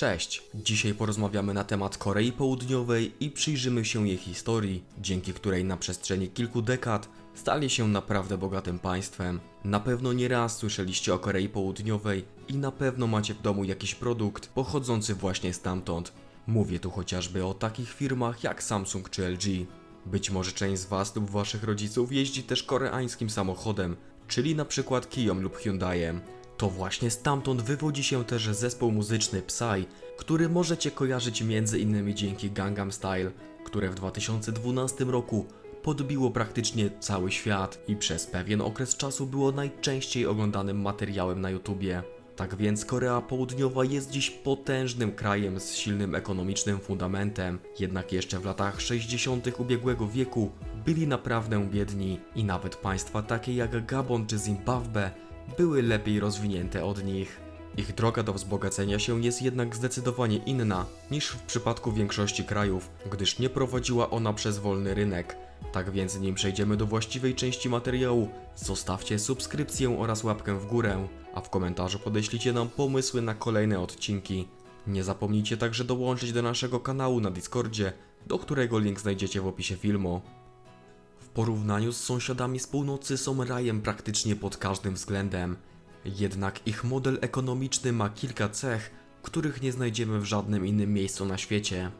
Cześć! Dzisiaj porozmawiamy na temat Korei Południowej i przyjrzymy się jej historii, dzięki której na przestrzeni kilku dekad stali się naprawdę bogatym państwem. Na pewno nie raz słyszeliście o Korei Południowej i na pewno macie w domu jakiś produkt pochodzący właśnie stamtąd. Mówię tu chociażby o takich firmach jak Samsung czy LG. Być może część z Was lub Waszych rodziców jeździ też koreańskim samochodem, czyli na przykład Kiją lub Hyundaiem. To właśnie stamtąd wywodzi się też zespół muzyczny Psy, który możecie kojarzyć m.in. dzięki Gangnam Style, które w 2012 roku podbiło praktycznie cały świat i przez pewien okres czasu było najczęściej oglądanym materiałem na YouTubie. Tak więc Korea Południowa jest dziś potężnym krajem z silnym ekonomicznym fundamentem, jednak jeszcze w latach 60. ubiegłego wieku byli naprawdę biedni i nawet państwa takie jak Gabon czy Zimbabwe były lepiej rozwinięte od nich. Ich droga do wzbogacenia się jest jednak zdecydowanie inna niż w przypadku większości krajów, gdyż nie prowadziła ona przez wolny rynek. Tak więc nim przejdziemy do właściwej części materiału, zostawcie subskrypcję oraz łapkę w górę, a w komentarzu podeślijcie nam pomysły na kolejne odcinki. Nie zapomnijcie także dołączyć do naszego kanału na Discordzie, do którego link znajdziecie w opisie filmu. Porównaniu z sąsiadami z północy są rajem praktycznie pod każdym względem. Jednak ich model ekonomiczny ma kilka cech, których nie znajdziemy w żadnym innym miejscu na świecie.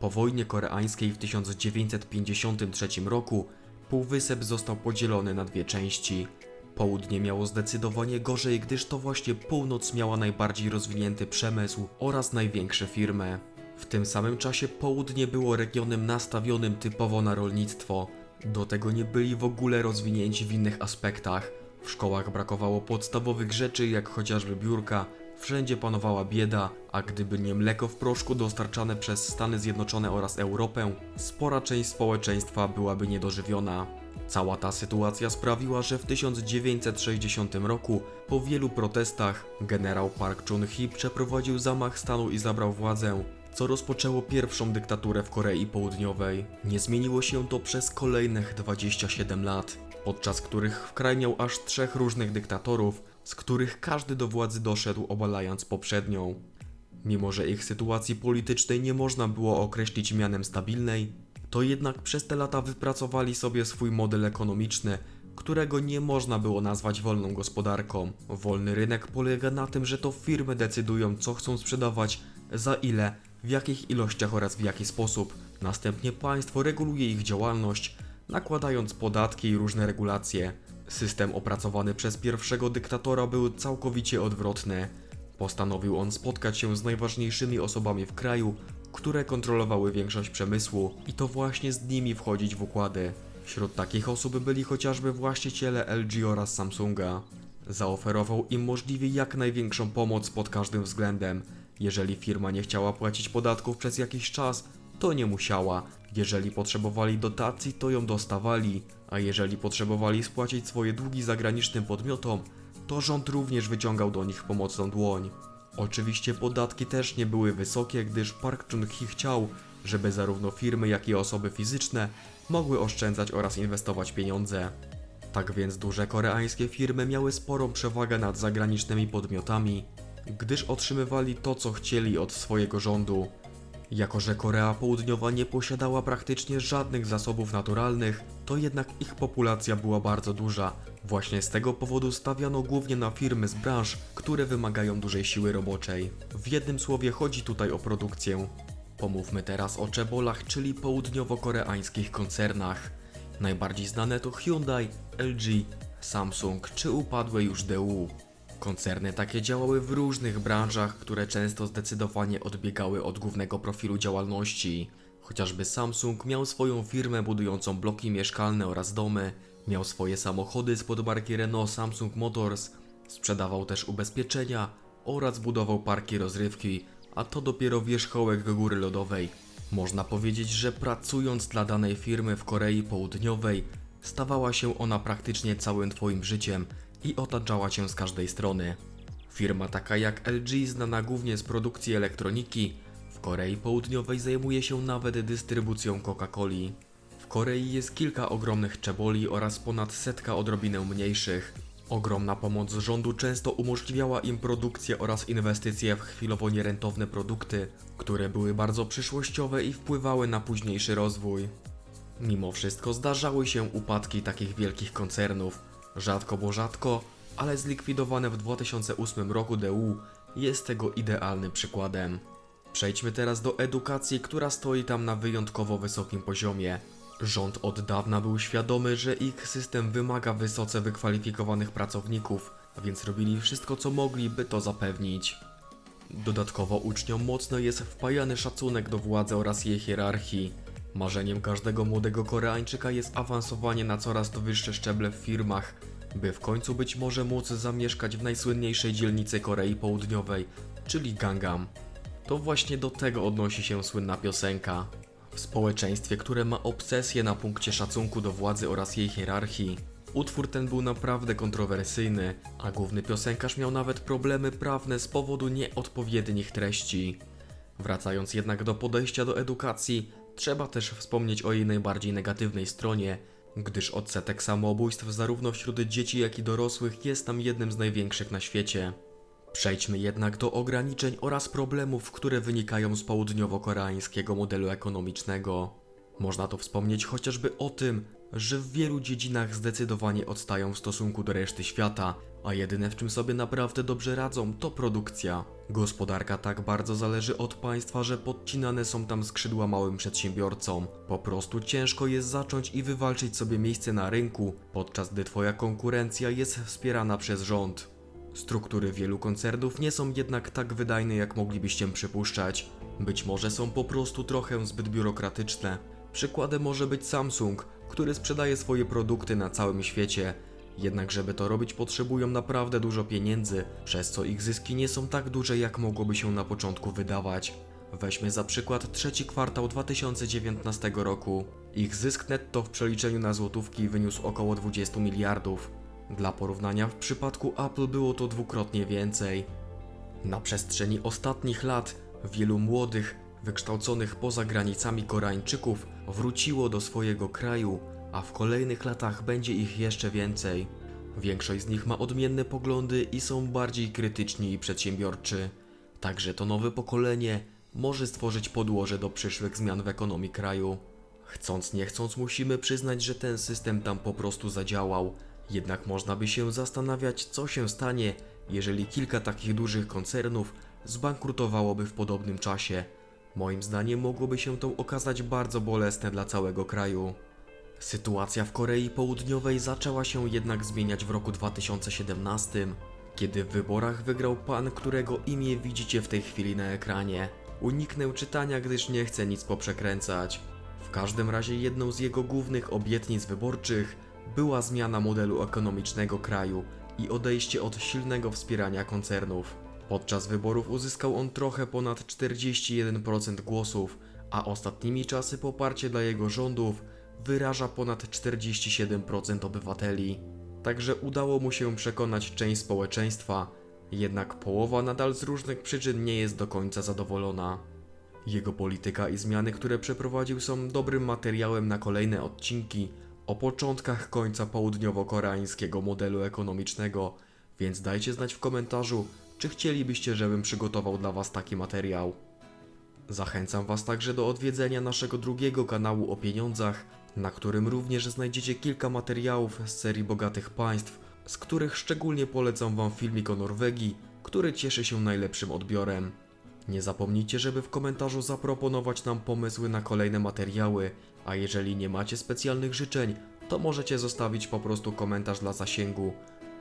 Po wojnie koreańskiej w 1953 roku półwysep został podzielony na dwie części. Południe miało zdecydowanie gorzej, gdyż to właśnie północ miała najbardziej rozwinięty przemysł oraz największe firmy. W tym samym czasie południe było regionem nastawionym typowo na rolnictwo. Do tego nie byli w ogóle rozwinięci w innych aspektach. W szkołach brakowało podstawowych rzeczy, jak chociażby biurka, wszędzie panowała bieda, a gdyby nie mleko w proszku dostarczane przez Stany Zjednoczone oraz Europę, spora część społeczeństwa byłaby niedożywiona. Cała ta sytuacja sprawiła, że w 1960 roku, po wielu protestach, generał Park Chung-hee przeprowadził zamach stanu i zabrał władzę, co rozpoczęło pierwszą dyktaturę w Korei Południowej. Nie zmieniło się to przez kolejnych 27 lat, podczas których w kraj miał aż trzech różnych dyktatorów, z których każdy do władzy doszedł obalając poprzednią. Mimo, że ich sytuacji politycznej nie można było określić mianem stabilnej, to jednak przez te lata wypracowali sobie swój model ekonomiczny, którego nie można było nazwać wolną gospodarką. Wolny rynek polega na tym, że to firmy decydują, co chcą sprzedawać, za ile, w jakich ilościach oraz w jaki sposób. Następnie państwo reguluje ich działalność, nakładając podatki i różne regulacje. System opracowany przez pierwszego dyktatora był całkowicie odwrotny. Postanowił on spotkać się z najważniejszymi osobami w kraju, które kontrolowały większość przemysłu i to właśnie z nimi wchodzić w układy. Wśród takich osób byli chociażby właściciele LG oraz Samsunga. Zaoferował im możliwie jak największą pomoc pod każdym względem. Jeżeli firma nie chciała płacić podatków przez jakiś czas, to nie musiała. Jeżeli potrzebowali dotacji, to ją dostawali, a jeżeli potrzebowali spłacić swoje długi zagranicznym podmiotom, to rząd również wyciągał do nich pomocną dłoń. Oczywiście podatki też nie były wysokie, gdyż Park Chung-hee chciał, żeby zarówno firmy, jak i osoby fizyczne mogły oszczędzać oraz inwestować pieniądze. Tak więc duże koreańskie firmy miały sporą przewagę nad zagranicznymi podmiotami, gdyż otrzymywali to, co chcieli od swojego rządu. Jako, że Korea Południowa nie posiadała praktycznie żadnych zasobów naturalnych, to jednak ich populacja była bardzo duża. Właśnie z tego powodu stawiano głównie na firmy z branż, które wymagają dużej siły roboczej. W jednym słowie chodzi tutaj o produkcję. Pomówmy teraz o czebolach, czyli południowo-koreańskich koncernach. Najbardziej znane to Hyundai, LG, Samsung czy upadłe już DU. Koncerny takie działały w różnych branżach, które często zdecydowanie odbiegały od głównego profilu działalności. Chociażby Samsung miał swoją firmę budującą bloki mieszkalne oraz domy, miał swoje samochody spod marki Renault Samsung Motors, sprzedawał też ubezpieczenia oraz budował parki rozrywki, a to dopiero wierzchołek góry lodowej. Można powiedzieć, że pracując dla danej firmy w Korei Południowej, stawała się ona praktycznie całym Twoim życiem i otaczała Cię z każdej strony. Firma taka jak LG, znana głównie z produkcji elektroniki, w Korei Południowej zajmuje się nawet dystrybucją Coca-Coli. W Korei jest kilka ogromnych czeboli oraz ponad setka odrobinę mniejszych. Ogromna pomoc rządu często umożliwiała im produkcję oraz inwestycje w chwilowo nierentowne produkty, które były bardzo przyszłościowe i wpływały na późniejszy rozwój. Mimo wszystko zdarzały się upadki takich wielkich koncernów. Rzadko bo rzadko, ale zlikwidowane w 2008 roku DU jest tego idealnym przykładem. Przejdźmy teraz do edukacji, która stoi tam na wyjątkowo wysokim poziomie. Rząd od dawna był świadomy, że ich system wymaga wysoce wykwalifikowanych pracowników, a więc robili wszystko co mogli, by to zapewnić. Dodatkowo uczniom mocno jest wpajany szacunek do władzy oraz jej hierarchii. Marzeniem każdego młodego Koreańczyka jest awansowanie na coraz to wyższe szczeble w firmach, by w końcu być może móc zamieszkać w najsłynniejszej dzielnicy Korei Południowej, czyli Gangnam. To właśnie do tego odnosi się słynna piosenka. W społeczeństwie, które ma obsesję na punkcie szacunku do władzy oraz jej hierarchii, utwór ten był naprawdę kontrowersyjny, a główny piosenkarz miał nawet problemy prawne z powodu nieodpowiednich treści. Wracając jednak do podejścia do edukacji, trzeba też wspomnieć o jej najbardziej negatywnej stronie, gdyż odsetek samobójstw zarówno wśród dzieci, jak i dorosłych jest tam jednym z największych na świecie. Przejdźmy jednak do ograniczeń oraz problemów, które wynikają z południowo-koreańskiego modelu ekonomicznego. Można tu wspomnieć chociażby o tym, że w wielu dziedzinach zdecydowanie odstają w stosunku do reszty świata, a jedyne w czym sobie naprawdę dobrze radzą to produkcja. Gospodarka tak bardzo zależy od państwa, że podcinane są tam skrzydła małym przedsiębiorcom. Po prostu ciężko jest zacząć i wywalczyć sobie miejsce na rynku, podczas gdy twoja konkurencja jest wspierana przez rząd. Struktury wielu koncernów nie są jednak tak wydajne, jak moglibyście przypuszczać. Być może są po prostu trochę zbyt biurokratyczne. Przykładem może być Samsung, który sprzedaje swoje produkty na całym świecie. Jednak żeby to robić potrzebują naprawdę dużo pieniędzy, przez co ich zyski nie są tak duże jak mogłoby się na początku wydawać. Weźmy za przykład trzeci kwartał 2019 roku. Ich zysk netto w przeliczeniu na złotówki wyniósł około 20 miliardów. Dla porównania w przypadku Apple było to dwukrotnie więcej. Na przestrzeni ostatnich lat wielu młodych, wykształconych poza granicami Koreańczyków wróciło do swojego kraju, a w kolejnych latach będzie ich jeszcze więcej. Większość z nich ma odmienne poglądy i są bardziej krytyczni i przedsiębiorczy. Także to nowe pokolenie może stworzyć podłoże do przyszłych zmian w ekonomii kraju. Chcąc nie chcąc musimy przyznać, że ten system tam po prostu zadziałał. Jednak można by się zastanawiać, co się stanie, jeżeli kilka takich dużych koncernów zbankrutowałoby w podobnym czasie. Moim zdaniem mogłoby się to okazać bardzo bolesne dla całego kraju. Sytuacja w Korei Południowej zaczęła się jednak zmieniać w roku 2017, kiedy w wyborach wygrał pan, którego imię widzicie w tej chwili na ekranie. Uniknę czytania, gdyż nie chcę nic poprzekręcać. W każdym razie jedną z jego głównych obietnic wyborczych była zmiana modelu ekonomicznego kraju i odejście od silnego wspierania koncernów. Podczas wyborów uzyskał on trochę ponad 41% głosów, a ostatnimi czasy poparcie dla jego rządów wyraża ponad 47% obywateli. Także udało mu się przekonać część społeczeństwa, jednak połowa nadal z różnych przyczyn nie jest do końca zadowolona. Jego polityka i zmiany, które przeprowadził, są dobrym materiałem na kolejne odcinki o początkach końca południowo-koreańskiego modelu ekonomicznego, więc dajcie znać w komentarzu, czy chcielibyście, żebym przygotował dla Was taki materiał. Zachęcam Was także do odwiedzenia naszego drugiego kanału o pieniądzach, na którym również znajdziecie kilka materiałów z serii bogatych państw, z których szczególnie polecam Wam filmik o Norwegii, który cieszy się najlepszym odbiorem. Nie zapomnijcie, żeby w komentarzu zaproponować nam pomysły na kolejne materiały, a jeżeli nie macie specjalnych życzeń, to możecie zostawić po prostu komentarz dla zasięgu.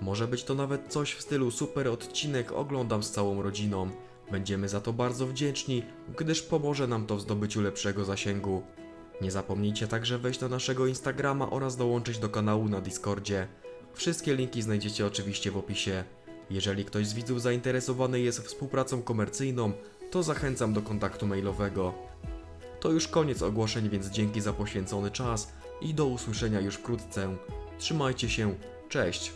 Może być to nawet coś w stylu super odcinek oglądam z całą rodziną. Będziemy za to bardzo wdzięczni, gdyż pomoże nam to w zdobyciu lepszego zasięgu. Nie zapomnijcie także wejść na naszego Instagrama oraz dołączyć do kanału na Discordzie. Wszystkie linki znajdziecie oczywiście w opisie. Jeżeli ktoś z widzów zainteresowany jest współpracą komercyjną, to zachęcam do kontaktu mailowego. To już koniec ogłoszeń, więc dzięki za poświęcony czas i do usłyszenia już wkrótce. Trzymajcie się, cześć!